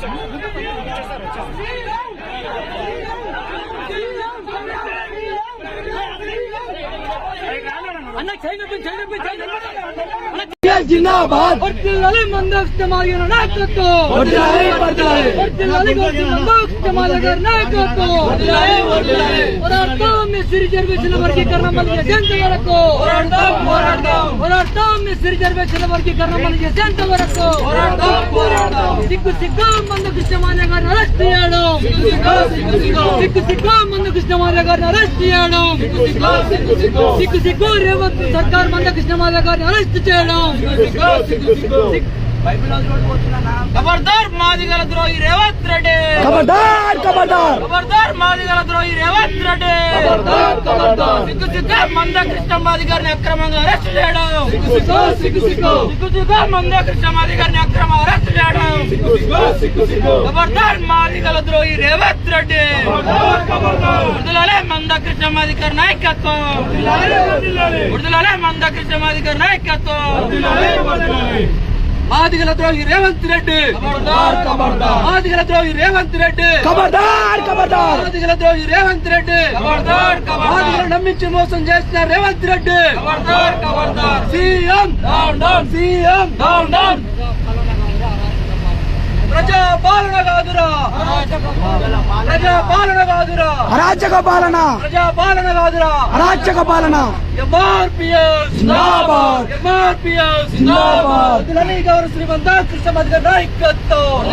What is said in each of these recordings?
వచ్చేసారు వచ్చేసారు ಜಿಂದಾಬಾದ್ ಒಟ್ಟಿನಲ್ಲಿ ಮಂದೋಕ್ಷ ಮಾಲಿಗರ ನಾಯಕತ್ವ ಒಟ್ಟಿನಲ್ಲಿ ಬರ್ತಾರೆ ಒಟ್ಟಿನಲ್ಲಿ ಮಂದೋಕ್ಷ ಮಾಲಿಗರ ನಾಯಕತ್ವ ಹೋರಾಟವೊಮ್ಮೆ ಸಿರಿಜರ್ವೇಶನ ವರ್ಗೀಕರಣ ಮಲಿಗೆ ಜಯಂತಿಯವರೆಗೂ ಹೋರಾಟವೊಮ್ಮೆ ಸಿರಿಜರ್ವೇಶನ ವರ್ಗೀಕರಣ ಮಲಿಗೆ ಜಯಂತಿಯವರೆಗೂ ಸಿಗ್ಗು ಸಿಗ್ಗ ಮಂದೋಕ್ಷ ಮಾಲಿಗರ ಅರಸ್ಟಿಯಾಡು పోరాడతాం. సిగ్గు మందు కృష్ణమాన్య గారిని అరెస్ట్ చేయడం సిగ్గు, సిగ్గు, రేవంత్ సర్కార్ మంద కృష్ణమాన్య గారిని అరెస్ట్ చేయడం మాదిగల ద్రోహి రేవంత్ రెడ్డి ఖబర్దార్ ఖబర్దార్ ఖబర్దార్ మాదిగల ద్రోహి రేవంత్ రెడ్డి ఖబర్దార్, ఖబర్దార్. సిగ్గు సిగ్గు మంద కృష్ణమాది గారిని అక్రమంగా అరెస్ట్ చేయడం సిగ్గు, సిగ్గు, సిగ్గు, సిగ్గు. సిగ్గు సిగ్గు మంద కృష్ణమాది గారిని అక్రమ అరెస్ట్ చేయడం సిగ్గు, సిగ్గు, సిగ్గు, సిగ్గు. ఖబర్దార్ మాదిగల ద్రోహి రేవంత్ రెడ్డి ఖబర్దార్, ఖబర్దార్. విడుదలలే మంద కృష్ణమాదిగారి నాయకత్వం వర్ధిల్లాలి, వర్ధిల్లాలి. విడుదలలే మంద కృష్ణమాదిగారి నాయకత్వం వర్ధిల్లాలి, వర్ధిల్లాలి. మాదిగల ద్రోహి రేవంత్ రెడ్డి. ఖబర్దార్, ఖబర్దార్. మాదిగల ద్రోహి రేవంత్ రెడ్డి. ఖబర్దార్ ఖబర్దార్ మాదిగల ద్రోహి రేవంత్ రెడ్డి. ఖబర్దార్, ఖబర్దార్. మాదిగలు నమ్మించి మోసం చేసిన రేవంత్ రెడ్డి. ఖబర్దార్ ఖబర్దార్ CM. Down down CM. Down down ప్రజా పాలన కాదురా ప్రజా పాలన కాదురా అరాచక పాలన ప్రజా పాలన కాదురా అరాచక పాలన ఎంఆర్పిఎస్ జిందాబాద్. ఎంఆర్పిఎస్ జిందాబాద్. గౌరవ శ్రీమంత కృష్ణమది గారి నాయకత్వం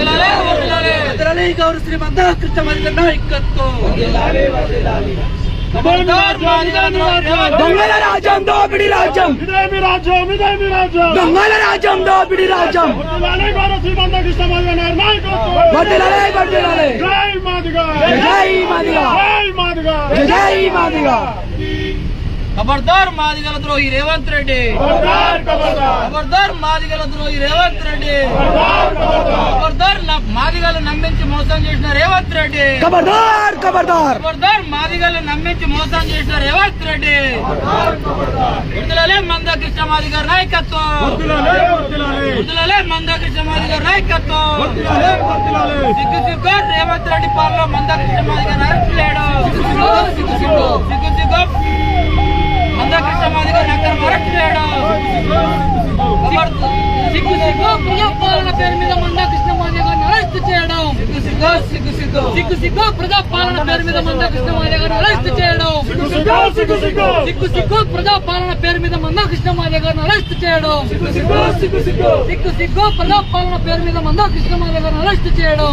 గౌరవ శ్రీమంత కృష్ణమది గారి నాయకత్వం ఖబర్దార్ మాదిగల ద్రోహి రేవంత్ దొంగల రాజ్యం దోపిడి రాజ్యం ఇదేమి రాజ్యం ఇదేమి రాజ్యం దొంగల రాజ్యం దోపిడి రాజ్యం వర్ధిల్లాలి భారత శ్రీమంత కృష్ణమాదిగ గారి నాయకత్వం వర్ధిల్లాలి, వర్ధిల్లాలి. జై మాదిగా జై మాదిగా. జై మాదిగా జై మాదిగా ఖబర్దార్ మాదిగల ద్రోహి రేవంత్ రెడ్డి. ఖబర్దార్ మాదిగల ద్రోహి రేవంత్ రెడ్డి. ఖబర్దార్ మాదిగలు నమ్మించి మోసం చేసిన రేవంత్ రెడ్డి. ఖబర్దార్ ఖబర్దార్ ఖబర్దార్ మాదిగలు నమ్మించి మోసం చేసిన రేవంత్ రెడ్డి. విడుదలలే మంద కృష్ణమాది గారి నాయకత్వం. విడుదలలే మంద కృష్ణమాది గారి నాయకత్వం. సిగ్గు సిగ్గు రేవంత్ రెడ్డి పాలన మంద కృష్ణమాది గారిని అరెస్ట్ చేయడం సిగ్గు సిగ్గు. మంద కృష్ణమాది చేయడం సిగ్గు సిగ్గు ప్రజాపాలన పేరు మీద మంద కృష్ణమాది గారిని అరెస్ట్ చేయడం సిగ్గు సిగ్గు సిగ్గు సిగ్గు సిగ్గు సిగ్గు ప్రజాపాలన పేరు మీద మంద కృష్ణమాది గారిని అరెస్ట్ చేయడం సిగ్గు సిగ్గు ప్రజాపాలన పేరు మీద మంద కృష్ణమాది గారిని అరెస్ట్ చేయడం సిగ్గు సిగ్గు ప్రజాపాలన పేరు మీద మంద కృష్ణమాది గారిని అరెస్ట్ చేయడం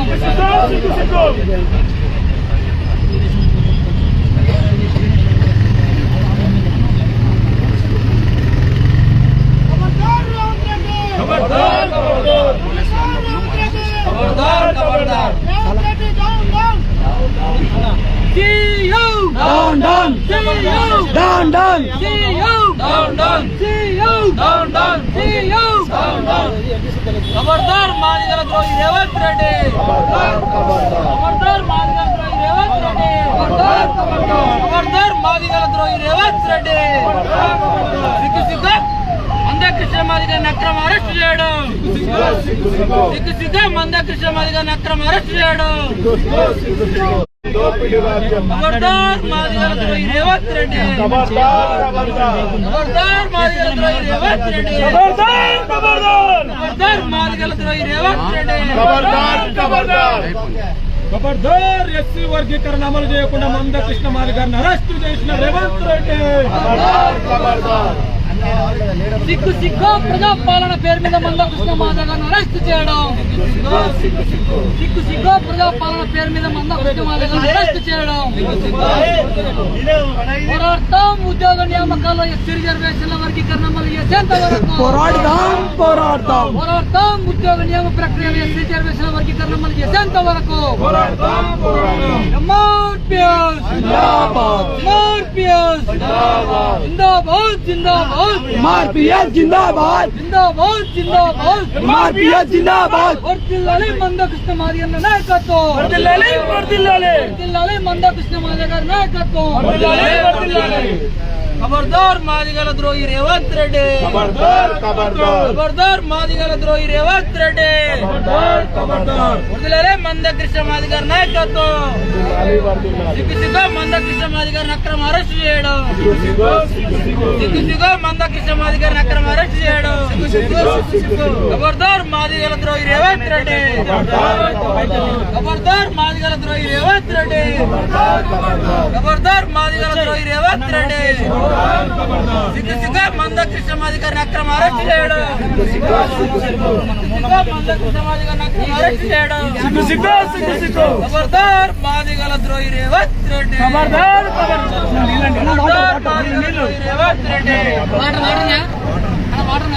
సిగ్గు సిగ్గు ఖబర్దార్ ఖబర్దార్ ఖబర్దార్ ఖబర్దార్ సీయూ డౌన్ డౌన్ సీయూ డౌన్ డౌన్ సీయూ డౌన్ డౌన్ సీయూ డౌన్ డౌన్ సీయూ డౌన్ డౌన్ ఖబర్దార్ మాదిగల ద్రోహి రేవంత్ రెడ్డి ఖబర్దార్ మాదిగల ద్రోహి రేవంత్ రెడ్డి ఖబర్దార్ మాదిగల ద్రోహి రేవంత్ రెడ్డి సిగ్గు సిగ్గు మంద కృష్ణమాది గారిని అక్రమ అరెస్ట్ చేయడం సిగ్గు సిగ్గు అక్రమ అరెస్ట్ ఖబర్దార్ మాదిగల ద్రోహి రేవంత్ రెడ్డి. ఖబర్దార్ ఖబర్దార్ ఖబర్దార్ మాదిగల ద్రోహి రేవంత్ రెడ్డి. ఖబర్దార్ ఖబర్దార్ ఖబర్దార్ మాదిగల ద్రోహి రేవంత్ రెడ్డి. ఖబర్దార్ ఖబర్దార్ ఖబర్దార్ ఎస్సీ వర్గీకరణ అమలు చేయకుండా మంద కృష్ణమాలి గారిని అరెస్టు చేసిన రేవంత్ రెడ్డి. సిగ్గు సిగ్గు ప్రజాపాలన పేరు మీద మంద కృష్ణమాధ గారిని అరెస్ట్ చేయడం. సిగ్గు సిగ్గు ప్రజాపాలన పేరు మీద మంద కృష్ణమాధ గారిని అరెస్ట్ చేయడం. పోరాడతాం ఉద్యోగ నియామకాల్లో ఎస్సీ రిజర్వేషన్ల వర్గీకరణ అమలు చేసేంత వరకు. పోరాడదాం పోరాడదాం పోరాడతాం ఉద్యోగ నియమ ప్రక్రియలో ఎస్సీ రిజర్వేషన్ల వర్గీకరణ అమలు చేసేంత వరకు. జిందాబాద్. ఎంఆర్పిఎస్. జిందాబాద్. జిందాబాద్ ఎంఆర్పిఎస్ జిందాబాద్ జిందాబాద్ జిందాబాద్ ఎంఆర్పిఎస్ జిందాబాద్ వర్తిల్లాలి మంద కృష్ణమాది అన్న నాయకత్వం వర్ధిల్లాలి వర్ధిల్లాలి వర్తిల్లాలి మంద కృష్ణమాది గారి నాయకత్వం వర్ధిల్లాలి వర్ధిల్లాలి ఖబర్దార్ మాదిగల ద్రోహి రేవంత్ రెడ్డి ఖబర్దార్ మాదిగల ద్రోహి రేవంత్ రెడ్డి ఖబర్దార్ ఖబర్దార్ వదిలేలే మంద కృష్ణ మాది గారి నాయకత్వం సిగ్గు సిగ్గు మంద కృష్ణ మాది గారిని అక్రమ అరెస్ట్ చేయడం సిగ్గు సిగ్గు మంద కృష్ణ మాది గారిని అక్రమ అరెస్ట్ చేయడం ఖబర్దార్ మాదిగల ద్రోహి రేవంత్ రెడ్డి ఖబర్దార్ మాదిగల ద్రోహి రేవంత్ రెడ్డి సిగ్గుసిగ్గా మందకృష్ణ అధికారిని అక్రమ అరెస్ట్ చేయడు. ఖబర్దార్ మాదిగల ద్రోహి రేవంత్ రెడ్డి. ఖబర్దార్ మాదిగల ద్రోహి రేవంత్ రెడ్డి. Water water